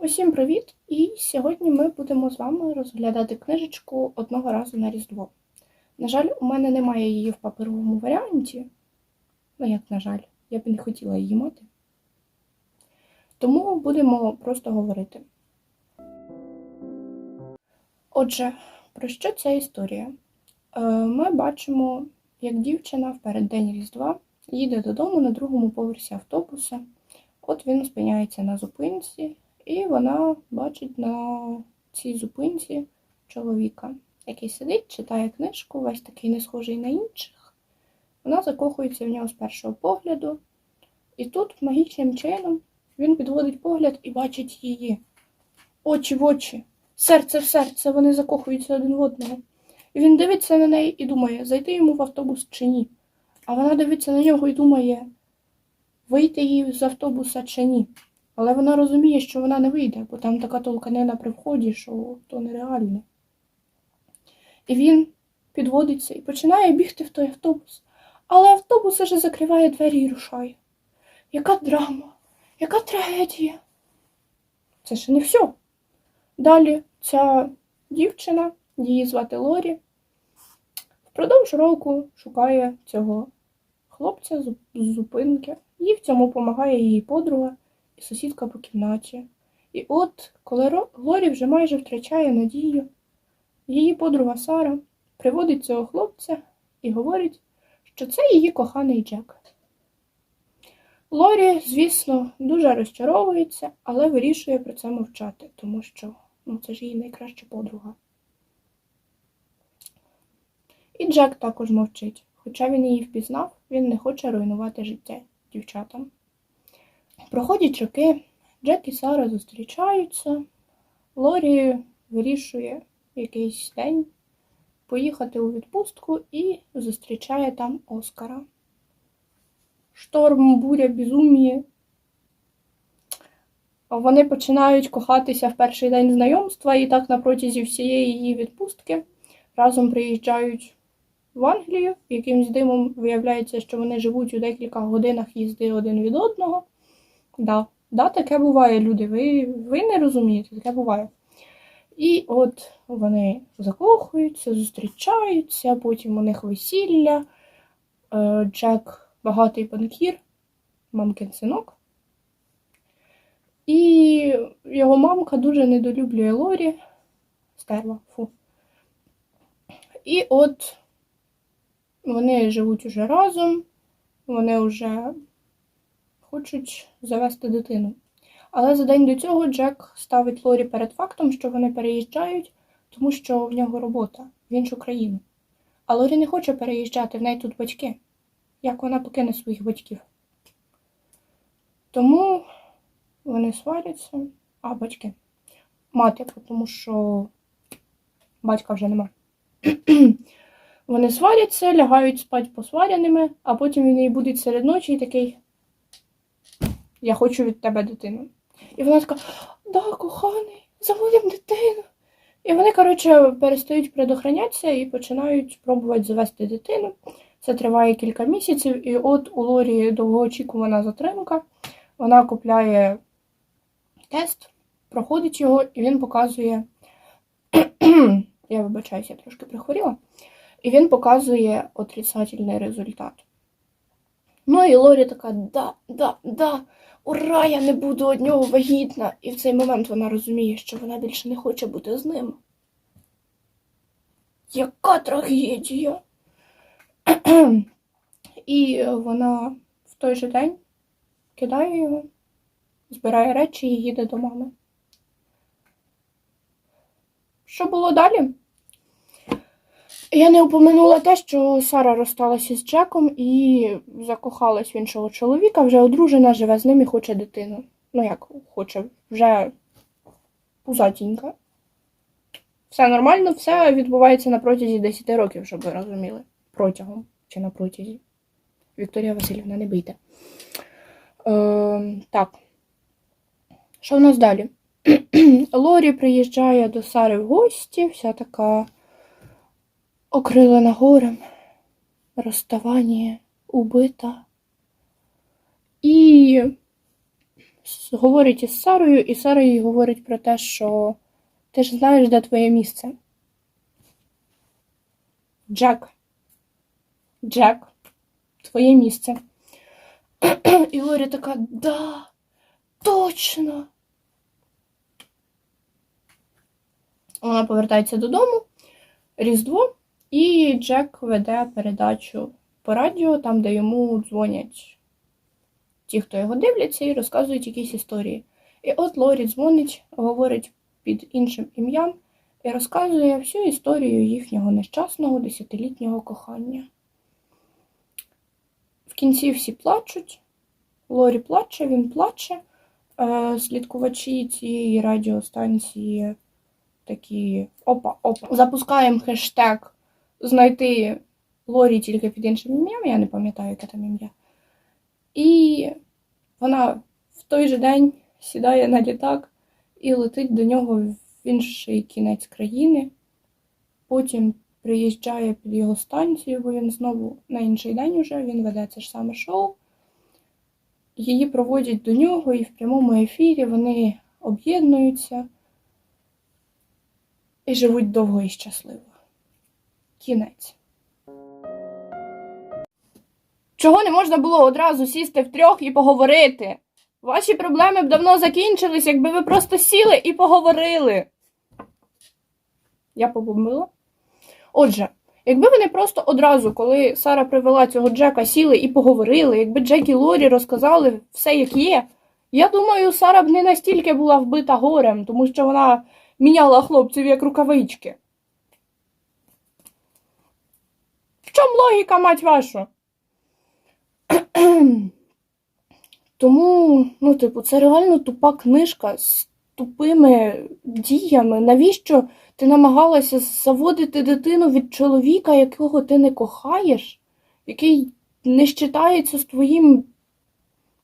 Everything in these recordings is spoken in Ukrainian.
Усім привіт! І сьогодні ми будемо з вами розглядати книжечку одного разу на Різдво. На жаль, у мене немає її в паперовому варіанті. Ну, як на жаль, я б не хотіла її мати. Тому будемо просто говорити. Отже, про що ця історія? Е, Ми бачимо, як дівчина в переддень Різдва їде додому на другому поверсі автобуса. От він спиняється на зупинці, і вона бачить на цій зупинці чоловіка, який сидить, читає книжку, весь такий не схожий на інших. Вона закохується в нього з першого погляду, і тут магічним чином він підводить погляд і бачить її. Очі в очі, серце в серце, вони закохуються один в одного. І він дивиться на неї і думає, зайти йому в автобус чи ні. А вона дивиться на нього і думає, вийти їй з автобуса чи ні. Але вона розуміє, що вона не вийде, бо там така толканина при вході, що то нереальне. І він підводиться і починає бігти в той автобус. Але автобус уже закриває двері і рушає. Яка драма, яка трагедія. Це ще не все. Далі ця дівчина, її звати Лорі, впродовж року шукає цього хлопця з зупинки. Їй в цьому допомагає її подруга і сусідка по кімнаті. І от, коли Лорі вже майже втрачає надію, її подруга Сара приводить цього хлопця і говорить, що це її коханий Джек. Лорі, звісно, дуже розчаровується, але вирішує про це мовчати, тому що ну, це ж її найкраща подруга. І Джек також мовчить. Хоча він її впізнав, він не хоче руйнувати життя дівчатам. Проходять роки, Джек і Сара зустрічаються. Лорі вирішує якийсь день поїхати у відпустку і зустрічає там Оскара. Шторм, буря, безум'я. Вони починають кохатися в перший день знайомства, і так на протязі всієї її відпустки разом приїжджають в Англію. Якимсь димом виявляється, що вони живуть у декілька годинах їзди один від одного. Да, да, таке буває, люди. Ви, ви не розумієте, таке буває. І от вони закохуються, зустрічаються, потім у них весілля. Е, Джек багатий банкір, мамкин синок. І його мамка дуже недолюблює Лорі. Стерва, фу. І от вони живуть уже разом, вони вже хочуть завести дитину. Але за день до цього Джек ставить Лорі перед фактом, що вони переїжджають, тому що в нього робота в іншу країну. А Лорі не хоче переїжджати, в неї тут батьки. Як вона покине своїх батьків? Тому вони сваряться, а батьки. Мати, тому що батька вже нема. Вони сваряться, лягають спати посваряними, а потім він їй буде серед ночі і такий. Я хочу від тебе дитину. І вона така, да, коханий, заводимо дитину. І вони, коротше, перестають предохранятися і починають пробувати завести дитину. Це триває кілька місяців, і от у Лорі довгоочікувана затримка. Вона купляє тест, проходить його, і він показує. Я вибачаюся, я трошки прихворіла. І він показує отрицательний результат. Ну і Лорі така: да, да, да, ура, я не буду од нього вагітна. І в цей момент вона розуміє, що вона більше не хоче бути з ним. Яка трагедія! І вона в той же день кидає його, збирає речі і їде до мами. Що було далі? Я не упомянула те, що Сара розсталася з Джеком і закохалась в іншого чоловіка, вже одружена, живе з ним і хоче дитину. Ну як хоче, вже пузатінька. Все нормально, все відбувається на протязі 10 років, щоб ви розуміли. Протягом чи на протязі. Вікторія Васильівна, не бийте. Е, так. Що в нас далі? Лорі приїжджає до Сари в гості, вся така окрилена горем, розставання, убита. І говорить із Сарою, і Сара їй говорить про те, що ти ж знаєш, де твоє місце. Джек. Джек, твоє місце. І Лорі така, да, точно. Вона повертається додому, Різдво, і Джек веде передачу по радіо, там, де йому дзвонять ті, хто його дивляться, і розказують якісь історії. І от Лорі дзвонить, говорить під іншим ім'ям і розказує всю історію їхнього нещасного десятилітнього кохання. В кінці всі плачуть. Лорі плаче, він плаче. Е, слідкувачі цієї радіостанції такі опа, опа. Запускаємо хештег знайти Лорі тільки під іншим ім'ям, я не пам'ятаю, яке там ім'я. І вона в той же день сідає на літак і летить до нього в інший кінець країни. Потім приїжджає під його станцію, бо він знову на інший день уже він веде це ж саме шоу. Її проводять до нього, і в прямому ефірі вони об'єднуються і живуть довго і щасливо. Кінець. Чого не можна було одразу сісти втрьох і поговорити? Ваші проблеми б давно закінчились, якби ви просто сіли і поговорили. Я побомбила. Отже, якби вони просто одразу, коли Сара привела цього Джека, сіли і поговорили, якби Джек і Лорі розказали все, як є, я думаю, Сара б не настільки була вбита горем, тому що вона міняла хлопців як рукавички. В чому логіка, мать вашу? Тому, ну, типу, це реально тупа книжка з тупими діями. Навіщо ти намагалася заводити дитину від чоловіка, якого ти не кохаєш, який не щитається з твоїм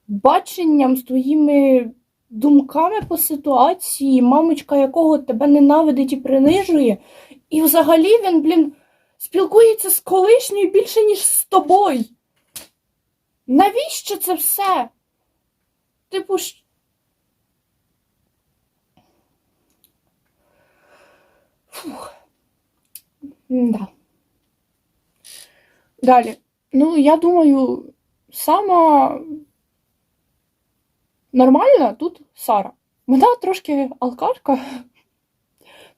баченням, з твоїми думками по ситуації, мамочка якого тебе ненавидить і принижує, і взагалі він, блін, спілкується з колишньою більше, ніж з тобою. Навіщо це все? Типу, ж- Фух. Да. Далі. Ну, я думаю, сама нормальна тут Сара. Вона трошки алкашка.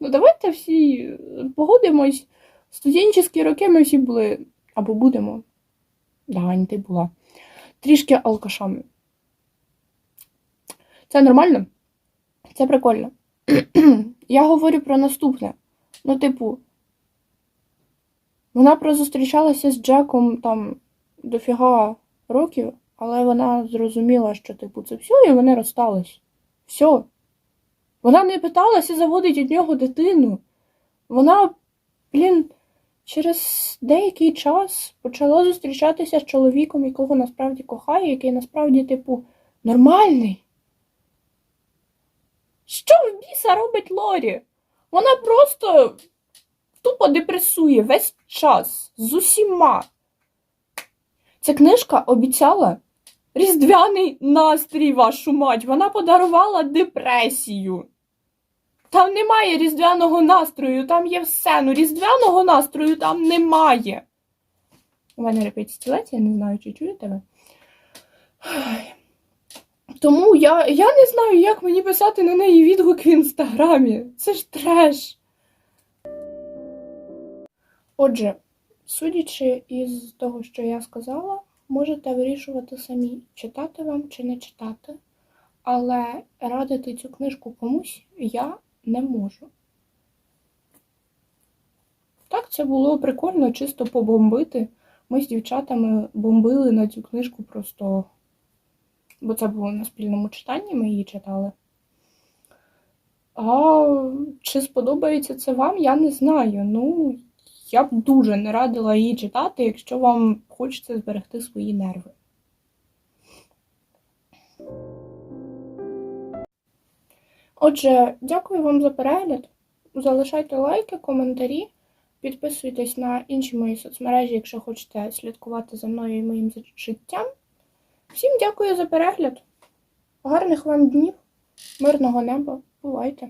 Ну, давайте всі погодимось. Студентські роки ми всі були або будемо. Да, Ань, ти була. Трішки алкашами. Це нормально? Це прикольно. Я говорю про наступне. Ну, типу, вона прозустрічалася з Джеком там дофіга років, але вона зрозуміла, що, типу, це все, і вони розстались. Все. Вона не питалася заводить від нього дитину. Вона, блін, через деякий час почала зустрічатися з чоловіком, якого насправді кохає, який насправді, типу, нормальний. Що в біса робить Лорі? Вона просто тупо депресує весь час з усіма. Ця книжка обіцяла різдвяний настрій, вашу мать. Вона подарувала депресію. Там немає різдвяного настрою, там є все. Ну, різдвяного настрою там немає. У мене репить стілець, я не знаю, чи чуєте ви. Тому я, я не знаю, як мені писати на неї відгук в інстаграмі. Це ж треш. Отже, судячи із того, що я сказала, можете вирішувати самі, читати вам чи не читати. Але радити цю книжку комусь я не можу. Так, це було прикольно чисто побомбити. Ми з дівчатами бомбили на цю книжку просто, бо це було на спільному читанні, ми її читали. А чи сподобається це вам, я не знаю. Ну, я б дуже не радила її читати, якщо вам хочеться зберегти свої нерви. Отже, дякую вам за перегляд. Залишайте лайки, коментарі, підписуйтесь на інші мої соцмережі, якщо хочете слідкувати за мною і моїм життям. Всім дякую за перегляд. Гарних вам днів, мирного неба, бувайте!